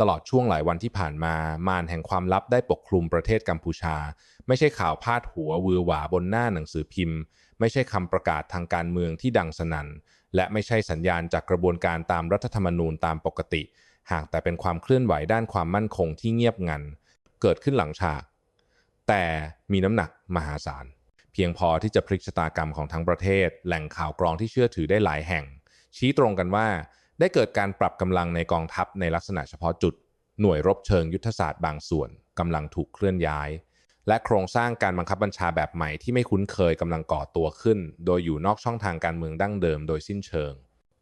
ตลอดช่วงหลายวันที่ผ่านมามารแห่งความลับได้ปกคลุมประเทศกัมพูชา ไม่ใช่ข่าวพาดหัววือหวาบนหน้าหนังสือพิมพ์ ไม่ใช่คำประกาศทางการเมืองที่ดังสนั่น และไม่ใช่สัญญาณจากกระบวนการตามรัฐธรรมนูญตามปกติ หากแต่เป็นความเคลื่อนไหวด้านความมั่นคงที่เงียบงัน เกิดขึ้นหลังฉาก แต่มีน้ำหนักมหาศาล เพียงพอที่จะพลิกชะตากรรมของทั้งประเทศ แหล่งข่าวกรองที่เชื่อถือได้หลายแห่ง ชี้ตรงกันว่า ได้เกิดการปรับกำลังในกองทัพในลักษณะเฉพาะจุด หน่วยรบเชิงยุทธศาสตร์บางส่วนกำลังถูกเคลื่อนย้าย และโครงสร้างการบังคับบัญชาแบบใหม่ที่ไม่คุ้นเคยกำลังก่อตัวขึ้น โดยอยู่นอกช่องทางการเมืองดั้งเดิมโดยสิ้นเชิง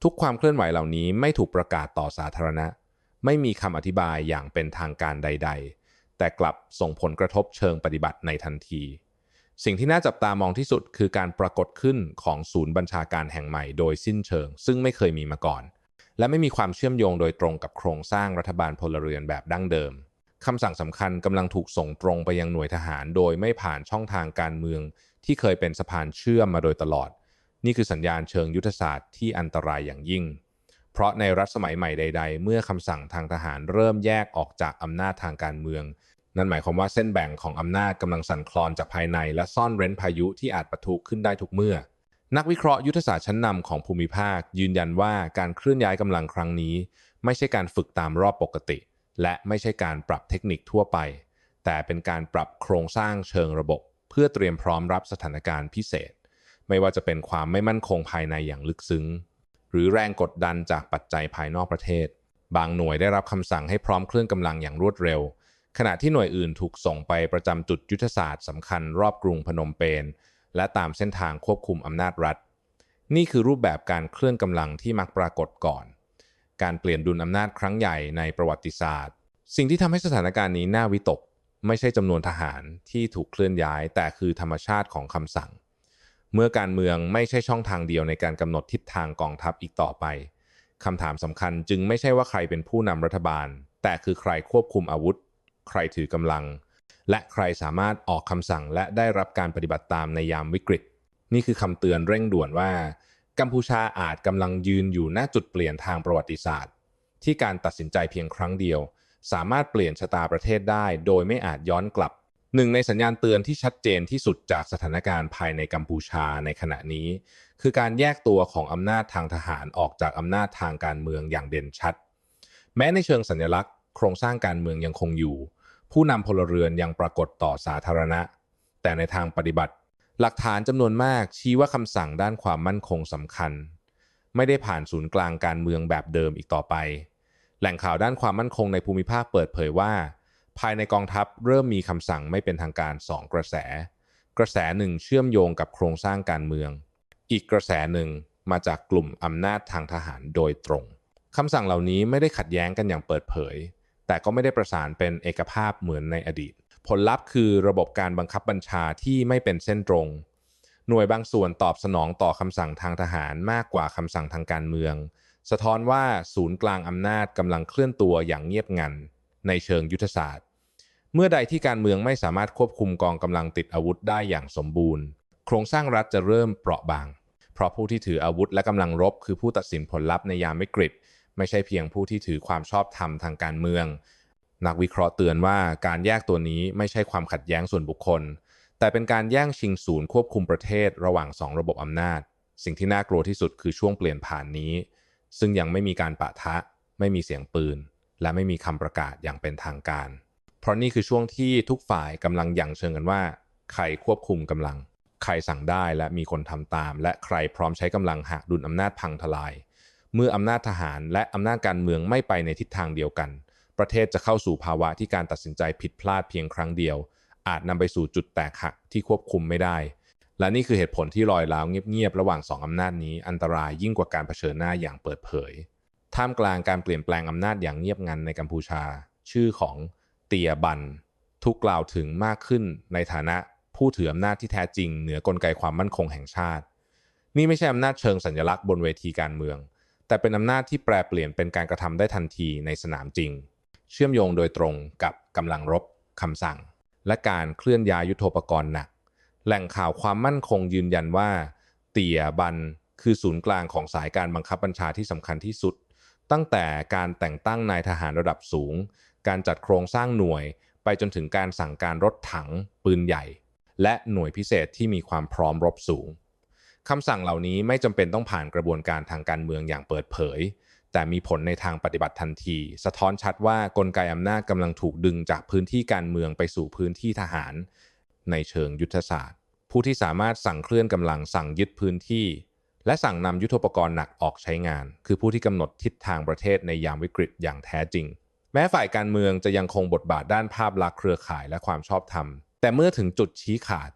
ทุกความเคลื่อนไหวเหล่านี้ไม่ถูกประกาศต่อสาธารณะ ไม่มีคำอธิบายอย่างเป็นทางการใด ๆ แต่กลับส่งผลกระทบเชิงปฏิบัติในทันทีสิ่งที่น่าจับตามองที่สุดคือการปรากฏขึ้นของศูนย์บัญชาการแห่งใหม่โดยสิ้นเชิง ซึ่งไม่เคยมีมาก่อน และไม่มีความเชื่อมโยงโดยตรงกับโครงสร้างรัฐบาลพลเรือนแบบดั้งเดิมคำสั่งสำคัญกำลังถูกส่งตรงไปยังหน่วยทหาร โดยไม่ผ่านช่องทางการเมือง ที่เคยเป็นสะพานเชื่อมมาโดยตลอด นี่คือสัญญาณเชิงยุทธศาสตร์ที่อันตรายอย่างยิ่ง เพราะในรัฐสมัยใหม่ใด ๆ เมื่อคำสั่งทางทหารเริ่มแยกออกจากอำนาจทางการเมือง นั่นหมายความว่าเส้นแบ่งของอำนาจกำลังสั่นคลอนจากภายใน และซ่อนเร้นพายุที่อาจปะทุขึ้นได้ทุกเมื่อ นักวิเคราะห์ยุทธศาสตร์ชั้นนำของภูมิภาค ยืนยันว่าการเคลื่อนย้ายกำลังครั้งนี้ ไม่ใช่การฝึกตามรอบปกติ และไม่ใช่การปรับเทคนิคทั่วไป แต่เป็นการปรับโครงสร้างเชิงระบบ เพื่อเตรียมพร้อมรับสถานการณ์พิเศษ ไม่ว่าจะเป็นความไม่มั่นคงภายในอย่างลึกซึ้ง หรือแรงกดดันจากปัจจัยภายนอกประเทศ บางหน่วยได้รับคำสั่งให้พร้อมเครื่องกำลังอย่างรวดเร็ว ขณะที่หน่วยอื่นถูกส่งไปประจำจุดยุทธศาสตร์สำคัญรอบกรุงพนมเปญ และตามเส้นทางควบคุมอำนาจรัฐ นี่คือรูปแบบการเคลื่อนกำลังที่มักปรากฏก่อน การเปลี่ยนดุลอำนาจครั้งใหญ่ในประวัติศาสตร์ สิ่งที่ทำให้สถานการณ์นี้น่าวิตก ไม่ใช่จำนวนทหารที่ถูกเคลื่อนย้าย แต่คือธรรมชาติของคำสั่ง เมื่อการเมืองไม่ใช่ช่องทางเดียวในการกำหนดทิศทางกองทัพอีกต่อไปคำถามสำคัญจึงไม่ใช่ว่าใครเป็นผู้นำรัฐบาล แต่คือใครควบคุมอาวุธ ใครถือกำลัง และใครสามารถออกคำสั่งและได้รับการปฏิบัติตามในยามวิกฤต นี่คือคำเตือนเร่งด่วนว่า กัมพูชาอาจกำลังยืนอยู่หน้าจุดเปลี่ยนทางประวัติศาสตร์ ที่การตัดสินใจเพียงครั้งเดียว สามารถเปลี่ยนชะตาประเทศได้ โดยไม่อาจย้อนกลับหนึ่งในสัญญาณเตือนที่ชัดเจนที่สุดจากสถานการณ์ภายในกัมพูชาในขณะนี้ คือการแยกตัวของอำนาจทางทหารออกจากอำนาจทางการเมืองอย่างเด่นชัด แม้ในเชิงสัญลักษณ์ โครงสร้างการเมืองยังคงอยู่ ผู้นำพลเรือนยังปรากฏต่อสาธารณะ แต่ในทางปฏิบัติ หลักฐานจำนวนมากชี้ว่าคำสั่งด้านความมั่นคงสำคัญ ไม่ได้ผ่านศูนย์กลางการเมืองแบบเดิมอีกต่อไป แหล่งข่าวด้านความมั่นคงในภูมิภาคเปิดเผยว่า ภายในกองทัพเริ่มมีคำสั่งไม่เป็นทางการสองกระแส กระแสหนึ่งเชื่อมโยงกับโครงสร้างการเมือง อีกกระแสหนึ่งมาจากกลุ่มอำนาจทางทหารโดยตรงคำสั่งเหล่านี้ไม่ได้ขัดแย้งกันอย่างเปิดเผย แต่ก็ไม่ได้ประสานเป็นเอกภาพเหมือนในอดีต ผลลัพธ์คือระบบการบังคับบัญชาที่ไม่เป็นเส้นตรง หน่วยบางส่วนตอบสนองต่อคำสั่งทางทหารมากกว่าคำสั่งทางการเมือง สะท้อนว่าศูนย์กลางอำนาจกำลังเคลื่อนตัวอย่างเงียบงัน ในเชิงยุทธศาสตร์ เมื่อใดที่การเมืองไม่สามารถควบคุมกองกำลังติดอาวุธได้อย่างสมบูรณ์ โครงสร้างรัฐจะเริ่มเปราะบาง เพราะผู้ที่ถืออาวุธและกำลังรบ คือผู้ตัดสินผลลัพธ์ในยามวิกฤต ไม่ใช่เพียงผู้ที่ถือความชอบธรรมทางการเมือง นักวิเคราะห์เตือนว่าการแยกตัวนี้ไม่ใช่ความขัดแย้งส่วนบุคคล แต่เป็นการแย่งชิงศูนย์ควบคุมประเทศระหว่างสองระบบอำนาจ สิ่งที่น่ากลัวที่สุดคือช่วงเปลี่ยนผ่านนี้ ซึ่งยังไม่มีการปะทะ ไม่มีเสียงปืน และไม่มีคำประกาศอย่างเป็นทางการ เพราะนี่คือช่วงที่ทุกฝ่ายกำลังยังเชิงกันว่าใครควบคุมกำลัง ใครสั่งได้และมีคนทำตาม และใครพร้อมใช้กำลังหากดุลอำนาจพังทลาย เมื่ออำนาจทหารและอำนาจการเมืองไม่ไปในทิศทางเดียวกัน ประเทศจะเข้าสู่ภาวะที่การตัดสินใจผิดพลาดเพียงครั้งเดียว อาจนำไปสู่จุดแตกหักที่ควบคุมไม่ได้ และนี่คือเหตุผลที่ลอยล้าวเงียบๆระหว่างสองอำนาจนี้อันตรายยิ่งกว่าการเผชิญหน้าอย่างเปิดเผย ท่ามกลางการเปลี่ยนแปลงอำนาจอย่างเงียบงันในกัมพูชา ชื่อของเตียบันถูกกล่าวถึงมากขึ้นในฐานะผู้ถืออำนาจที่แท้จริงเหนือกลไกความมั่นคงแห่งชาติ นี่ไม่ใช่อำนาจเชิงสัญลักษณ์บนเวทีการเมือง แต่เป็นอำนาจที่แปลเปลี่ยนเป็นการกระทำได้ทันทีในสนามจริง เชื่อมโยงโดยตรงกับกำลังรบคำสั่ง และการเคลื่อนย้ายยุทโธปกรณ์หนัก แหล่งข่าวความมั่นคงยืนยันว่า เตียบันคือศูนย์กลางของสายการบังคับบัญชาที่สำคัญที่สุด ตั้งแต่การแต่งตั้งนายทหารระดับสูง การจัดโครงสร้างหน่วย ไปจนถึงการสั่งการรถถัง ปืนใหญ่ และหน่วยพิเศษที่มีความพร้อมรบสูง คำสั่งเหล่านี้ไม่จำเป็นต้องผ่านกระบวนการทางการเมืองอย่างเปิดเผย แต่มีผลในทางปฏิบัติทันที สะท้อนชัดว่ากลไกอำนาจกำลังถูกดึงจากพื้นที่การเมืองไปสู่พื้นที่ทหาร ในเชิงยุทธศาสตร์ ผู้ที่สามารถสั่งเคลื่อนกำลังสั่งยึดพื้นที่ และสั่งนำยุทโธปกรณ์หนักออกใช้งาน คือผู้ที่กำหนดทิศทางประเทศในยามวิกฤตอย่างแท้จริง แม้ฝ่ายการเมืองจะยังคงบทบาทด้านภาพลักษณ์เครือข่ายและความชอบธรรมแต่เมื่อถึงจุดชี้ขาด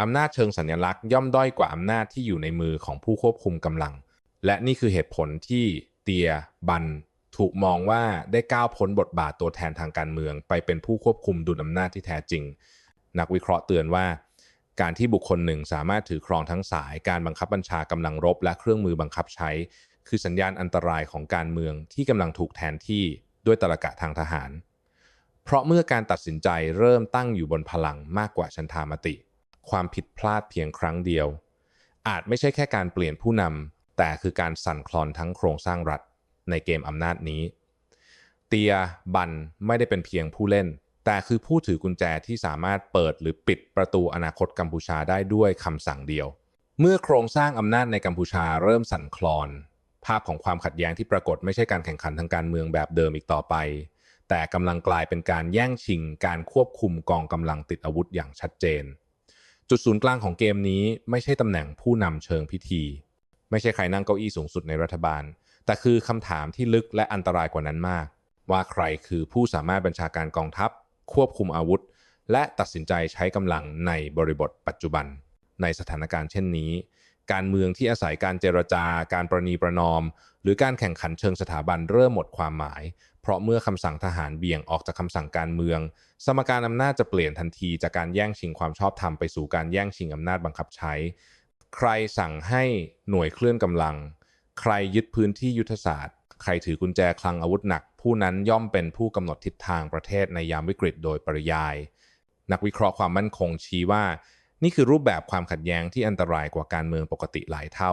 อำนาจเชิงสัญลักษณ์ย่อมด้อยกว่าอำนาจที่อยู่ในมือของผู้ควบคุมกำลัง และนี่คือเหตุผลที่เตียบัน ถูกมองว่าได้ก้าวพ้นบทบาทตัวแทนทางการเมือง ไปเป็นผู้ควบคุมดุลอำนาจที่แท้จริง นักวิเคราะห์เตือนว่า การที่บุคคลหนึ่งสามารถถือครองทั้งสายการบังคับบัญชากำลังรบ และเครื่องมือบังคับใช้ คือสัญญาณอันตรายของการเมืองที่กำลังถูกแทนที่ด้วยตรกะทางทหาร เพราะเมื่อการตัดสินใจเริ่มตั้งอยู่บนพลังมากกว่าชันธามติ ความผิดพลาดเพียงครั้งเดียว อาจไม่ใช่แค่การเปลี่ยนผู้นำแต่คือการสั่นคลอนทั้งโครงสร้างรัฐในเกมอำนาจนี้ เตียบันไม่ได้เป็นเพียงผู้เล่น แต่คือผู้ถือกุญแจที่สามารถเปิดหรือปิดประตูอนาคตกัมพูชาได้ด้วยคำสั่งเดียว เมื่อโครงสร้างอำนาจในกัมพูชาเริ่มสั่นคลอน ภาพของความขัดแย้งที่ปรากฏไม่ใช่การแข่งขันทางการเมืองแบบเดิมอีกต่อไป แต่กำลังกลายเป็นการแย่งชิง การควบคุมกองกำลังติดอาวุธอย่างชัดเจน จุดศูนย์กลางของเกมนี้ไม่ใช่ตำแหน่งผู้นำเชิงพิธี ไม่ใช่ใครนั่งเก้าอี้สูงสุดในรัฐบาล แต่คือคำถามที่ลึกและอันตรายกว่านั้นมาก ว่าใครคือผู้สามารถบัญชาการกองทัพ ควบคุมอาวุธ และตัดสินใจใช้กำลังในบริบทปัจจุบัน ในสถานการณ์เช่นนี้ การเมืองที่อาศัยการเจรจาการประนีประนอม หรือการแข่งขันเชิงสถาบันเริ่มหมดความหมาย เพราะเมื่อคำสั่งทหารเบี่ยงออกจากคำสั่งการเมือง สมการอำนาจจะเปลี่ยนทันทีจากการแย่งชิงความชอบธรรมไปสู่การแย่งชิงอำนาจบังคับใช้ ใครสั่งให้หน่วยเคลื่อนกำลัง ใครยึดพื้นที่ยุทธศาสตร์ ใครถือกุญแจคลังอาวุธหนัก ผู้นั้นย่อมเป็นผู้กำหนดทิศทางประเทศในยามวิกฤตโดยปริยาย นักวิเคราะห์ความมั่นคงชี้ว่า นี่คือรูปแบบความขัดแย้งที่อันตรายกว่าการเมืองปกติหลายเท่า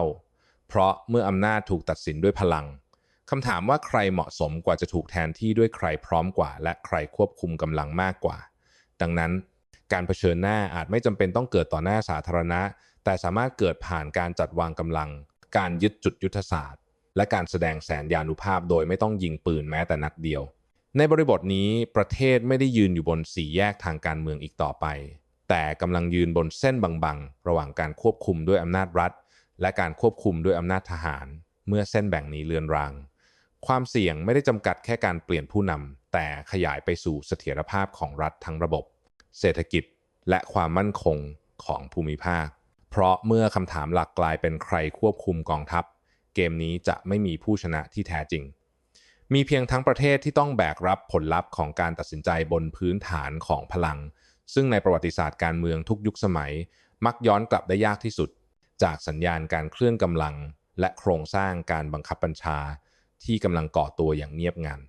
เพราะเมื่ออำนาจถูกตัดสินด้วยพลัง คำถามว่าใครเหมาะสมกว่าจะถูกแทนที่ด้วยใครพร้อมกว่า และใครควบคุมกำลังมากกว่า ดังนั้นการเผชิญหน้าอาจไม่จำเป็นต้องเกิดต่อหน้าสาธารณะ แต่สามารถเกิดผ่านการจัดวางกำลัง การยึดจุดยุทธศาสตร์ และการแสดงแสนยานุภาพโดยไม่ต้องยิงปืนแม้แต่นัดเดียว ในบริบทนี้ประเทศไม่ได้ยืนอยู่บนสี่แยกทางการเมืองอีกต่อไป แต่กำลังยืนบนเส้นบางๆ ระหว่างการควบคุมด้วยอำนาจรัฐ และการควบคุมด้วยอำนาจทหาร เมื่อเส้นแบ่งนี้เลือนราง ความเสี่ยงไม่ได้จำกัดแค่การเปลี่ยนผู้นำแต่ขยายไปสู่เสถียรภาพของรัฐทั้งระบบ เศรษฐกิจ และความมั่นคงของภูมิภาค เพราะเมื่อคำถามหลักกลายเป็นใครควบคุมกองทัพ เกมนี้จะไม่มีผู้ชนะที่แท้จริง มีเพียงทั้งประเทศที่ต้องแบกรับผลลัพธ์ของการตัดสินใจบนพื้นฐานของพลัง ซึ่งในประวัติศาสตร์การเมืองทุกยุคสมัย มักย้อนกลับได้ยากที่สุด จากสัญญาณการเคลื่อนกำลัง และโครงสร้างการบังคับบัญชา ที่กำลังก่อตัวอย่างเงียบงัน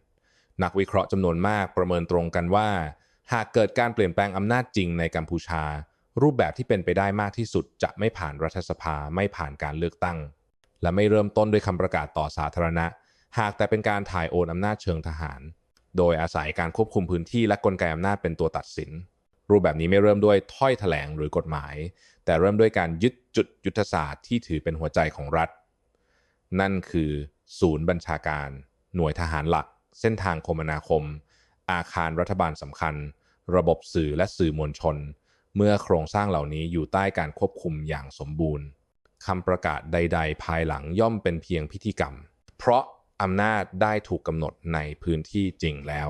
นักวิเคราะห์จำนวนมากประเมินตรงกันว่า หากเกิดการเปลี่ยนแปลงอำนาจจริงในกัมพูชา รูปแบบที่เป็นไปได้มากที่สุด จะไม่ผ่านรัฐสภาไม่ผ่านการเลือกตั้ง และไม่เริ่มต้นด้วยคำประกาศต่อสาธารณะ หากแต่เป็นการถ่ายโอนอำนาจเชิงทหาร โดยอาศัยการควบคุมพื้นที่และกลไกอำนาจเป็นตัวตัดสิน รูปแบบนี้ไม่เริ่มด้วยถ้อยแถลงหรือกฎหมาย แต่เริ่มด้วยการยึดจุดยุทธศาสตร์ที่ถือเป็นหัวใจของรัฐ นั่นคือ ศูนย์บัญชาการ หน่วยทหารหลัก เส้นทางคมนาคม อาคารรัฐบาลสำคัญ ระบบสื่อและสื่อมวลชน เมื่อโครงสร้างเหล่านี้อยู่ใต้การควบคุมอย่างสมบูรณ์คำประกาศใด ๆ ภายหลังย่อมเป็นเพียงพิธีกรรม เพราะอำนาจได้ถูกกำหนดในพื้นที่จริงแล้ว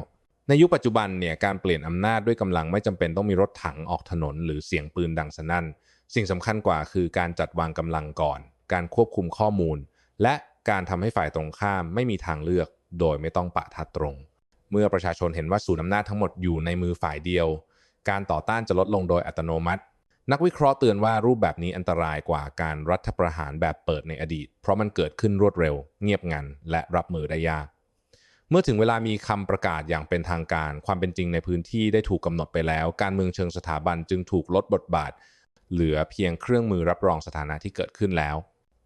ในยุคปัจจุบันเนี่ยการเปลี่ยนอำนาจด้วยกำลังไม่จำเป็นต้องมีรถถังออกถนน หรือเสียงปืนดังสนั่น สิ่งสำคัญกว่าคือการจัดวางกำลังก่อน การควบคุมข้อมูล และ การทำให้ฝ่ายตรงข้ามไม่มีทางเลือกโดยไม่ต้องปะทัดตรง เมื่อประชาชนเห็นว่าศูนย์อำนาจทั้งหมดอยู่ในมือฝ่ายเดียว การต่อต้านจะลดลงโดยอัตโนมัติ นักวิเคราะห์เตือนว่ารูปแบบนี้อันตรายกว่าการรัฐประหารแบบเปิดในอดีต เพราะมันเกิดขึ้นรวดเร็ว เงียบงัน และรับมือได้ยาก เมื่อถึงเวลามีคำประกาศอย่างเป็นทางการ ความเป็นจริงในพื้นที่ได้ถูกกำหนดไปแล้ว การเมืองเชิงสถาบันจึงถูกลดบทบาท เหลือเพียงเครื่องมือรับรองสถานะที่เกิดขึ้นแล้ว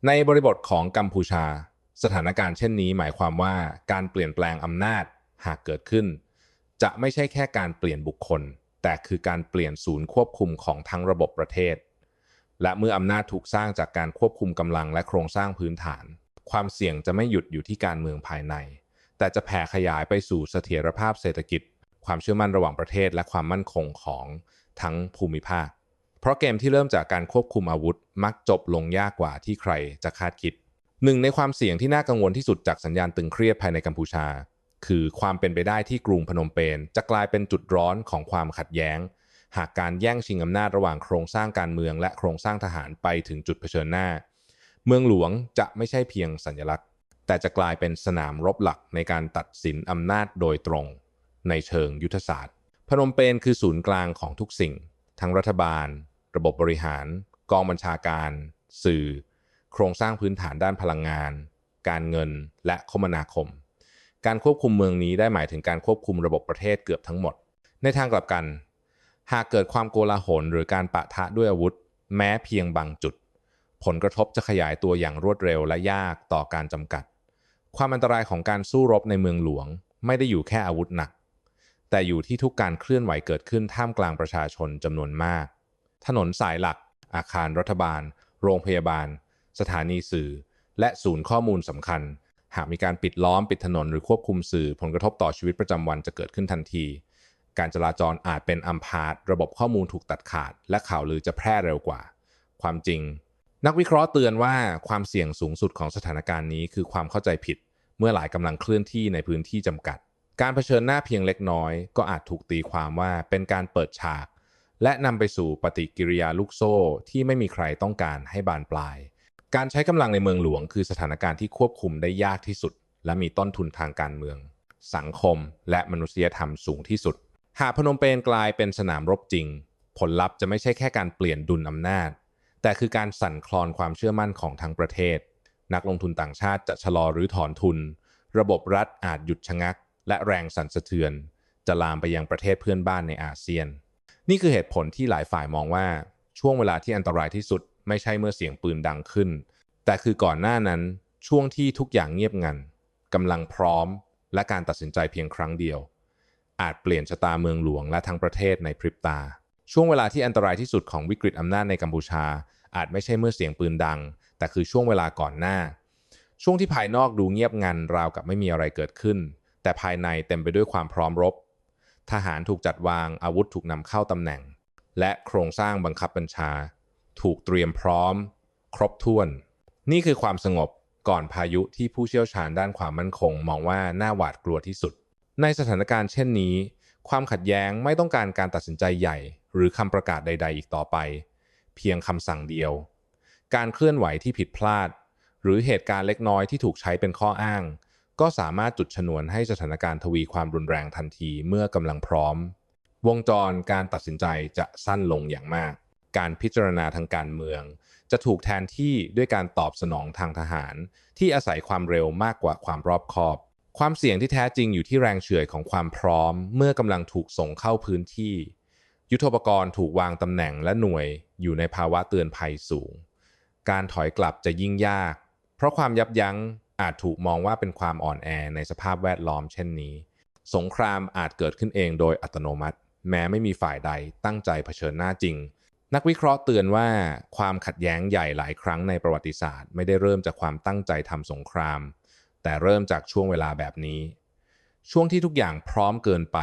ในบริบทของกัมพูชา สถานการณ์เช่นนี้หมายความว่าการเปลี่ยนแปลงอำนาจหากเกิดขึ้น จะไม่ใช่แค่การเปลี่ยนบุคคล แต่คือการเปลี่ยนศูนย์ควบคุมของทั้งระบบประเทศ และเมื่ออำนาจถูกสร้างจากการควบคุมกำลังและโครงสร้างพื้นฐาน ความเสี่ยงจะไม่หยุดอยู่ที่การเมืองภายใน แต่จะแผ่ขยายไปสู่เสถียรภาพเศรษฐกิจ ความเชื่อมั่นระหว่างประเทศ และความมั่นคงของทั้งภูมิภาค เพราะเกมที่เริ่มจากการควบคุมอาวุธ มักจบลงยากกว่าที่ใครจะคาดคิด หนึ่งในความเสี่ยงที่น่ากังวลที่สุดจากสัญญาณตึงเครียดภายในกัมพูชา คือความเป็นไปได้ที่กรุงพนมเปญจะกลายเป็นจุดร้อนของความขัดแย้ง หากการแย่งชิงอำนาจระหว่างโครงสร้างการเมือง และโครงสร้างทหารไปถึงจุดเผชิญหน้า เมืองหลวงจะไม่ใช่เพียงสัญลักษณ์ แต่จะกลายเป็นสนามรบหลักในการตัดสินอำนาจโดยตรง ในเชิงยุทธศาสตร์ พนมเปญคือศูนย์กลางของทุกสิ่ง ทั้งรัฐบาล ระบบบริหาร กองบัญชาการ สื่อ โครงสร้างพื้นฐานด้านพลังงาน การเงิน และคมนาคม การควบคุมเมืองนี้ได้หมายถึงการควบคุมระบบประเทศเกือบทั้งหมด ในทางกลับกัน หากเกิดความโกลาหลหรือการปะทะด้วยอาวุธ แม้เพียงบางจุด ผลกระทบจะขยายตัวอย่างรวดเร็วและยากต่อการจำกัด ความอันตรายของการสู้รบในเมืองหลวง ไม่ได้อยู่แค่อาวุธหนักแต่อยู่ที่ทุกการเคลื่อนไหวเกิดขึ้นท่ามกลางประชาชนจำนวนมาก ถนนสายหลัก อาคารรัฐบาล โรงพยาบาล สถานีสื่อ และศูนย์ข้อมูลสำคัญ หากมีการปิดล้อมปิดถนนหรือควบคุมสื่อผลกระทบต่อชีวิตประจำวันจะเกิดขึ้นทันที การจราจรอาจเป็นอัมพาตระบบข้อมูลถูกตัดขาด และข่าวลือจะแพร่เร็วกว่า ความจริง นักวิเคราะห์เตือนว่าความเสี่ยงสูงสุดของสถานการณ์นี้คือความเข้าใจผิด เมื่อหลายกำลังเคลื่อนที่ในพื้นที่จำกัดการเผชิญหน้าเพียงเล็กน้อยก็อาจถูกตีความว่าเป็นการเปิดฉาก และนำไปสู่ปฏิกิริยาลูกโซ่ที่ไม่มีใครต้องการให้บานปลาย การใช้กำลังในเมืองหลวงคือสถานการณ์ที่ควบคุมได้ยากที่สุด และมีต้นทุนทางการเมือง สังคม และมนุษยธรรมสูงที่สุด หากพนมเปญกลายเป็นสนามรบจริง ผลลัพธ์จะไม่ใช่แค่การเปลี่ยนดุลอำนาจ แต่คือการสั่นคลอนความเชื่อมั่นของทั้งประเทศ นักลงทุนต่างชาติจะชะลอหรือถอนทุน ระบบรัฐอาจหยุดชะงัก และแรงสั่นสะเทือน จะลามไปยังประเทศเพื่อนบ้านในอาเซียน นี่คือเหตุผลที่หลายฝ่ายมองว่าช่วงเวลาที่อันตรายที่สุด ไม่ใช่เมื่อเสียงปืนดังขึ้น แต่คือก่อนหน้านั้นช่วงที่ทุกอย่างเงียบงันกำลังพร้อม และการตัดสินใจเพียงครั้งเดียว อาจเปลี่ยนชะตาเมืองหลวงและทั้งประเทศในพริบตา ช่วงเวลาที่อันตรายที่สุดของวิกฤตอำนาจในกัมพูชา อาจไม่ใช่เมื่อเสียงปืนดัง แต่คือช่วงเวลาก่อนหน้า ช่วงที่ภายนอกดูเงียบงันราวกับไม่มีอะไรเกิดขึ้น แต่ภายในเต็มไปด้วยความพร้อมรบ ทหารถูกจัดวางอาวุธถูกนำเข้าตำแหน่ง และโครงสร้างบังคับบัญชา ถูกเตรียมพร้อม ครบถ้วน นี่คือความสงบก่อนพายุที่ผู้เชี่ยวชาญด้านความมั่นคง มองว่าน่าหวาดกลัวที่สุด ในสถานการณ์เช่นนี้ ความขัดแย้งไม่ต้องการการตัดสินใจใหญ่ หรือคำประกาศใด ๆ อีกต่อไป เพียงคำสั่งเดียว การเคลื่อนไหวที่ผิดพลาด หรือเหตุการณ์เล็กน้อยที่ถูกใช้เป็นข้ออ้าง ก็สามารถจุดชนวนให้สถานการณ์ทวีความรุนแรงทันทีเมื่อกำลังพร้อม วงจรการตัดสินใจจะสั้นลงอย่างมาก การพิจารณาทางการเมือง จะถูกแทนที่ด้วยการตอบสนองทางทหาร ที่อาศัยความเร็วมากกว่าความรอบคอบ ความเสี่ยงที่แท้จริงอยู่ที่แรงเฉื่อยของความพร้อม เมื่อกำลังถูกส่งเข้าพื้นที่ ยุทโธปกรณ์ถูกวางตำแหน่งและหน่วยอยู่ในภาวะเตือนภัยสูง การถอยกลับจะยิ่งยาก เพราะความยับยั้ง อาจถูกมองว่าเป็นความอ่อนแอในสภาพแวดล้อมเช่นนี้ สงครามอาจเกิดขึ้นเองโดยอัตโนมัติ แม้ไม่มีฝ่ายใดตั้งใจเผชิญหน้าจริง นักวิเคราะห์เตือนว่าความขัดแย้งใหญ่หลายครั้งในประวัติศาสตร์ ไม่ได้เริ่มจากความตั้งใจทำสงคราม แต่เริ่มจากช่วงเวลาแบบนี้ ช่วงที่ทุกอย่างพร้อมเกินไป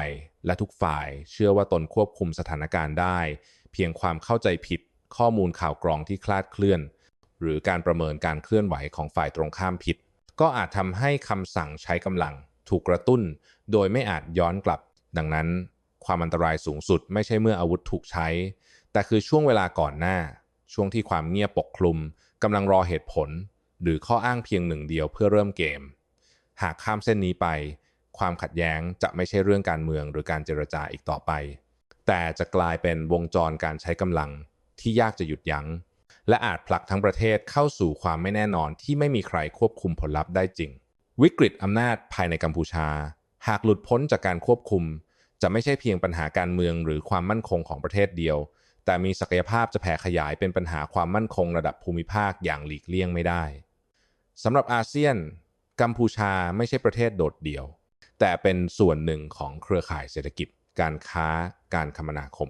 และทุกฝ่ายเชื่อว่าตนควบคุมสถานการณ์ได้ เพียงความเข้าใจผิด ข้อมูลข่าวกรองที่คลาดเคลื่อน หรือการประเมินการเคลื่อนไหวของฝ่ายตรงข้ามผิด ก็อาจทำให้คำสั่งใช้กำลังถูกกระตุ้น โดยไม่อาจย้อนกลับ ดังนั้น ความอันตรายสูงสุดไม่ใช่เมื่ออาวุธถูกใช้ แต่คือช่วงเวลาก่อนหน้า ช่วงที่ความเงียบปกคลุมกำลังรอเหตุผล หรือข้ออ้างเพียงหนึ่งเดียวเพื่อเริ่มเกม หากข้ามเส้นนี้ไป ความขัดแย้งจะไม่ใช่เรื่องการเมืองหรือการเจรจาอีกต่อไป แต่จะกลายเป็นวงจรการใช้กำลังที่ยากจะหยุดยัง้ง และอาจผลักทั้งประเทศเข้าสู่ความไม่แน่นอนที่ไม่มีใครควบคุมผลลัพธ์ได้จริง วิกฤตอำนาจภายในกัมพูชา หากหลุดพ้นจากการควบคุม จะไม่ใช่เพียงปัญหาการเมืองหรือความมั่นคงของประเทศเดียว แต่มีศักยภาพจะแผ่ขยายเป็นปัญหาความมั่นคงระดับภูมิภาคอย่างหลีกเลี่ยงไม่ได้สำหรับอาเซียน กัมพูชาไม่ใช่ประเทศโดดเดี่ยว แต่เป็นส่วนหนึ่งของเครือข่ายเศรษฐกิจ การค้า การคมนาคม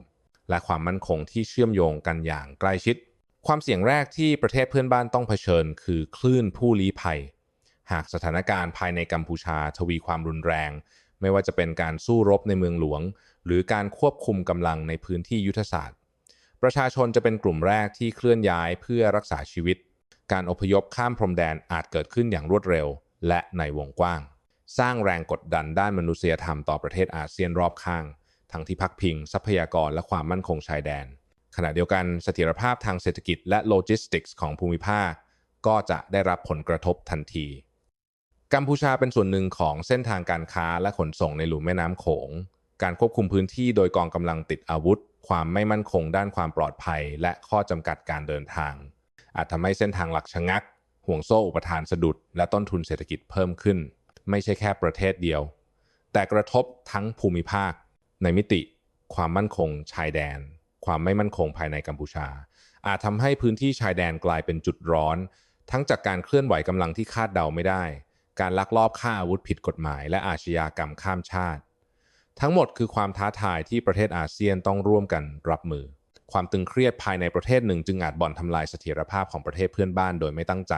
และความมั่นคงที่เชื่อมโยงกันอย่างใกล้ชิด ความเสี่ยงแรกที่ประเทศเพื่อนบ้านต้องเผชิญ คือคลื่นผู้ลี้ภัย หากสถานการณ์ภายในกัมพูชาทวีความรุนแรง ไม่ว่าจะเป็นการสู้รบในเมืองหลวง หรือการควบคุมกำลังในพื้นที่ยุทธศาสตร์ ประชาชนจะเป็นกลุ่มแรกที่เคลื่อนย้ายเพื่อรักษาชีวิต การอพยพข้ามพรมแดนอาจเกิดขึ้นอย่างรวดเร็ว และในวงกว้าง สร้างแรงกดดันด้านมนุษยธรรมต่อประเทศอาเซียนรอบข้าง ทั้งที่พักพิง ทรัพยากรและความมั่นคงชายแดน ขณะเดียวกันเสถียรภาพทางเศรษฐกิจและโลจิสติกส์ของภูมิภาค ก็จะได้รับผลกระทบทันที กัมพูชาเป็นส่วนหนึ่งของเส้นทางการค้าและขนส่งในหลุมแม่น้ำโขง การควบคุมพื้นที่โดยกองกำลังติดอาวุธ ความไม่มั่นคงด้านความปลอดภัย และข้อจำกัดการเดินทาง อาจทำให้เส้นทางหลักชะงัก ห่วงโซ่อุปทานสะดุด และต้นทุนเศรษฐกิจเพิ่มขึ้น ไม่ใช่แค่ประเทศเดียว แต่กระทบทั้งภูมิภาค ในมิติ ความมั่นคง ชายแดน ความไม่มั่นคงภายในกัมพูชา อาจทำให้พื้นที่ชายแดนกลายเป็นจุดร้อน ทั้งจากการเคลื่อนไหวกำลังที่คาดเดาไม่ได้ การลักลอบฆ่าอาวุธผิดกฎหมาย และอาชญากรรมข้ามชาติ ทั้งหมดคือความท้าทายที่ประเทศอาเซียนต้องร่วมกันรับมือ ความตึงเครียดภายในประเทศหนึ่ง จึงอาจบ่อนทำลายเสถียรภาพของประเทศเพื่อนบ้านโดยไม่ตั้งใจ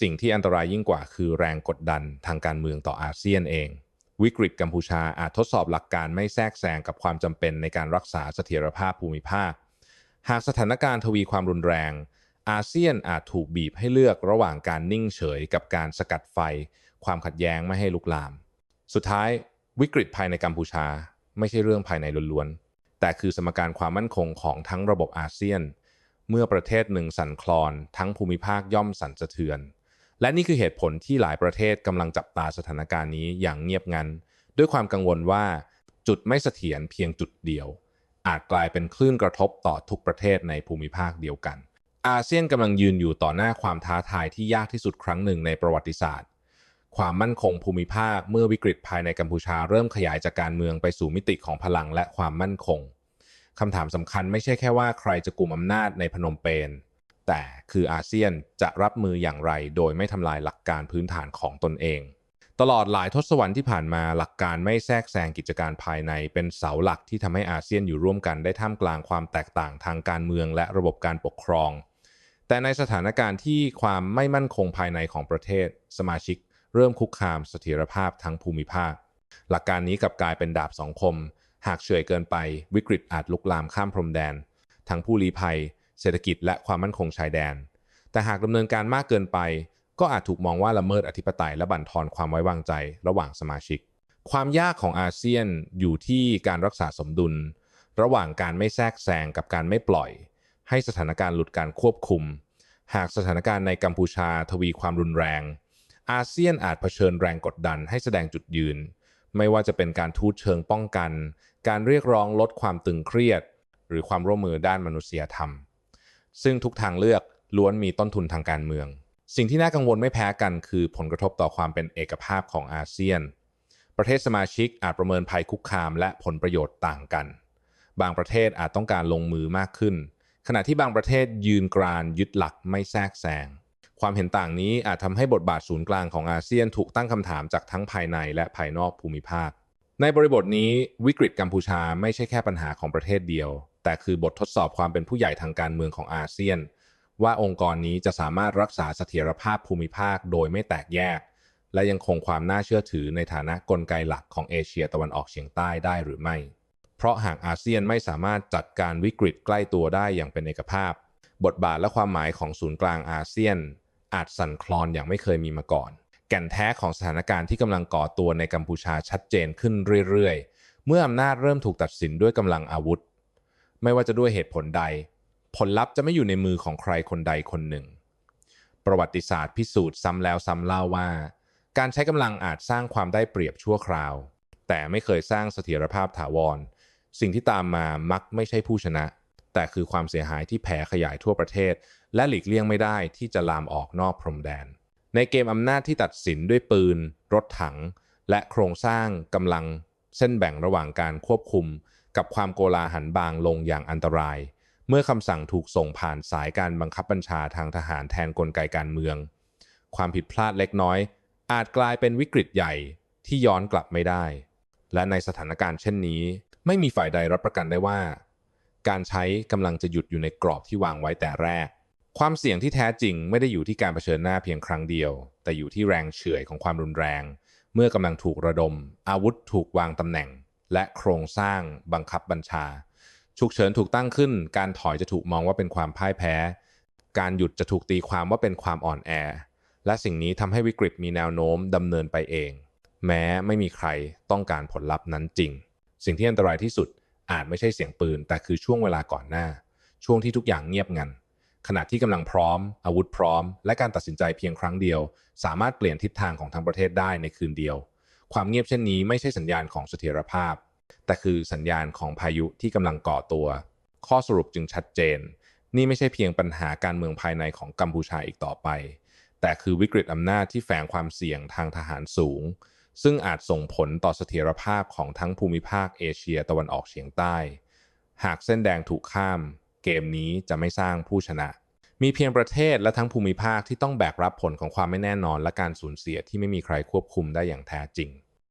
สิ่งที่อันตรายยิ่งกว่าคือแรงกดดันทางการเมืองต่ออาเซียนเอง วิกฤตกัมพูชาอาจทดสอบหลักการไม่แทรกแซงกับความจำเป็นในการรักษาเสถียรภาพภูมิภาค หากสถานการณ์ทวีความรุนแรง อาเซียนอาจถูกบีบให้เลือกระหว่างการนิ่งเฉยกับการสกัดไฟ ความขัดแย้งไม่ให้ลุกลาม สุดท้ายวิกฤตภายในกัมพูชา ไม่ใช่เรื่องภายในล้วนๆ แต่คือสมการความมั่นคงของทั้งระบบอาเซียน เมื่อประเทศหนึ่งสั่นคลอน ทั้งภูมิภาคย่อมสั่นสะเทือน และนี่คือเหตุผลที่หลายประเทศกำลังจับตาสถานการณ์นี้อย่างเงียบงัน ด้วยความกังวลว่าจุดไม่เสถียรเพียงจุดเดียว อาจกลายเป็นคลื่นกระทบต่อทุกประเทศในภูมิภาคเดียวกัน อาเซียนกำลังยืนอยู่ต่อหน้าความท้าทายที่ยากที่สุดครั้งหนึ่งในประวัติศาสตร์ ความมั่นคงภูมิภาคเมื่อวิกฤตภายในกัมพูชาเริ่มขยายจากการเมืองไปสู่มิติของพลังและความมั่นคงคำถามสำคัญไม่ใช่แค่ว่าใครจะกลุ่มอำนาจในพนมเปญ แต่คืออาเซียนจะรับมืออย่างไร โดยไม่ทำลายหลักการพื้นฐานของตนเอง ตลอดหลายทศวรรษที่ผ่านมาหลักการไม่แทรกแซงกิจการภายใน เป็นเสาหลักที่ทำให้อาเซียนอยู่ร่วมกันได้ท่ามกลางความแตกต่างทางการเมืองและระบบการปกครอง แต่ในสถานการณ์ที่ความไม่มั่นคงภายในของประเทศ สมาชิก เริ่มคุกคามเสถียรภาพทั้งภูมิภาค หลักการนี้กลับกลายเป็นดาบสองคม หากเฉยเกินไป วิกฤตอาจลุกลามข้ามพรมแดน ทั้งผู้ลี้ภัย เศรษฐกิจและความมั่นคงชายแดน แต่หากดำเนินการมากเกินไป ก็อาจถูกมองว่าละเมิดอธิปไตยและบั่นทอนความไว้วางใจระหว่างสมาชิก ความยากของอาเซียนอยู่ที่การรักษาสมดุล ระหว่างการไม่แทรกแซงกับการไม่ปล่อย ให้สถานการณ์หลุดการควบคุม หากสถานการณ์ในกัมพูชาทวีความรุนแรง อาเซียนอาจเผชิญแรงกดดันให้แสดงจุดยืน ไม่ว่าจะเป็นการทูตเชิงป้องกัน การเรียกร้องลดความตึงเครียด หรือความร่วมมือด้านมนุษยธรรม ซึ่งทุกทางเลือกล้วนมีต้นทุนทางการเมือง สิ่งที่น่ากังวลไม่แพ้กันคือผลกระทบต่อความเป็นเอกภาพของอาเซียน ประเทศสมาชิกอาจประเมินภัยคุกคามและผลประโยชน์ต่างกัน บางประเทศอาจต้องการลงมือมากขึ้น ขณะที่บางประเทศยืนกรานยึดหลักไม่แทรกแซงความเห็นต่างนี้อาจทำให้บทบาทศูนย์กลางของอาเซียนถูกตั้งคำถามจากทั้งภายในและภายนอกภูมิภาค ในบริบทนี้วิกฤตกัมพูชาไม่ใช่แค่ปัญหาของประเทศเดียว แต่คือบททดสอบความเป็นผู้ใหญ่ทางการเมืองของอาเซียน ว่าองค์กรนี้จะสามารถรักษาเสถียรภาพภูมิภาคโดยไม่แตกแยก และยังคงความน่าเชื่อถือในฐานะกลไกหลักของเอเชียตะวันออกเฉียงใต้ได้หรือไม่ เพราะหากอาเซียนไม่สามารถจัดการวิกฤตใกล้ตัวได้อย่างเป็นเอกภาพ บทบาทและความหมายของศูนย์กลางอาเซียน อาจสั่นคลอนอย่างไม่เคยมีมาก่อน แก่นแท้ของสถานการณ์ที่กำลังก่อตัวในกัมพูชาชัดเจนขึ้นเรื่อยๆ เมื่ออำนาจเริ่มถูกตัดสินด้วยกำลังอาวุธ ไม่ว่าจะด้วยเหตุผลใด ผลลัพธ์จะไม่อยู่ในมือของใครคนใดคนหนึ่ง ประวัติศาสตร์พิสูจน์ซ้ำแล้วซ้ำเล่าว่า การใช้กำลังอาจสร้างความได้เปรียบชั่วคราว แต่ไม่เคยสร้างเสถียรภาพถาวร สิ่งที่ตามมามักไม่ใช่ผู้ชนะ แต่คือความเสียหายที่แผ่ขยายทั่วประเทศ และหลีกเลี่ยงไม่ได้ที่จะลามออกนอกพรมแดน ในเกมอำนาจที่ตัดสินด้วยปืน รถถัง และโครงสร้างกำลังเส้นแบ่งระหว่างการควบคุม กับความโกลาหันบางลงอย่างอันตราย เมื่อคำสั่งถูกส่งผ่านสายการบังคับบัญชาทางทหารแทนนกลไกการเมือง ความผิดพลาดเล็กน้อย อาจกลายเป็นวิกฤตใหญ่ที่ย้อนกลับไม่ได้ และในสถานการณ์เช่นนี้ ไม่มีฝ่ายใดรับประกันได้ว่า การใช้กำลังจะหยุดอยู่ในกรอบที่วางไว้แต่แรก ความเสี่ยงที่แท้จริงไม่ได้อยู่ที่การเผชิญหน้าเพียงครั้งเดียว แต่อยู่ที่แรงเฉื่อยของความรุนแรง เมื่อกำลังถูกระดม อาวุธถูกวางตำแหน่ง และโครงสร้างบังคับบัญชา ฉุกเฉินถูกตั้งขึ้น การถอยจะถูกมองว่าเป็นความพ่ายแพ้ การหยุดจะถูกตีความว่าเป็นความอ่อนแอ และสิ่งนี้ทำให้วิกฤตมีแนวโน้มดำเนินไปเอง แม้ไม่มีใครต้องการผลลัพธ์นั้นจริง สิ่งที่อันตรายที่สุดอาจไม่ใช่เสียงปืน แต่คือช่วงเวลาก่อนหน้า ช่วงที่ทุกอย่างเงียบงันขณะที่กำลังพร้อม อาวุธพร้อม และการตัดสินใจเพียงครั้งเดียว สามารถเปลี่ยนทิศทางของทั้งประเทศได้ในคืนเดียว ความเงียบเช่นนี้ไม่ใช่สัญญาณของเสถียรภาพ แต่คือสัญญาณของพายุที่กำลังก่อตัว ข้อสรุปจึงชัดเจน นี่ไม่ใช่เพียงปัญหาการเมืองภายในของกัมพูชาอีกต่อไป แต่คือวิกฤตอำนาจที่แฝงความเสี่ยงทางทหารสูง ซึ่งอาจส่งผลต่อเสถียรภาพของทั้งภูมิภาคเอเชียตะวันออกเฉียงใต้ หากเส้นแดงถูกข้าม เกมนี้จะไม่สร้างผู้ชนะ มีเพียงประเทศและทั้งภูมิภาคที่ต้องแบกรับผลของความไม่แน่นอน และการสูญเสียที่ไม่มีใครควบคุมได้อย่างแท้จริง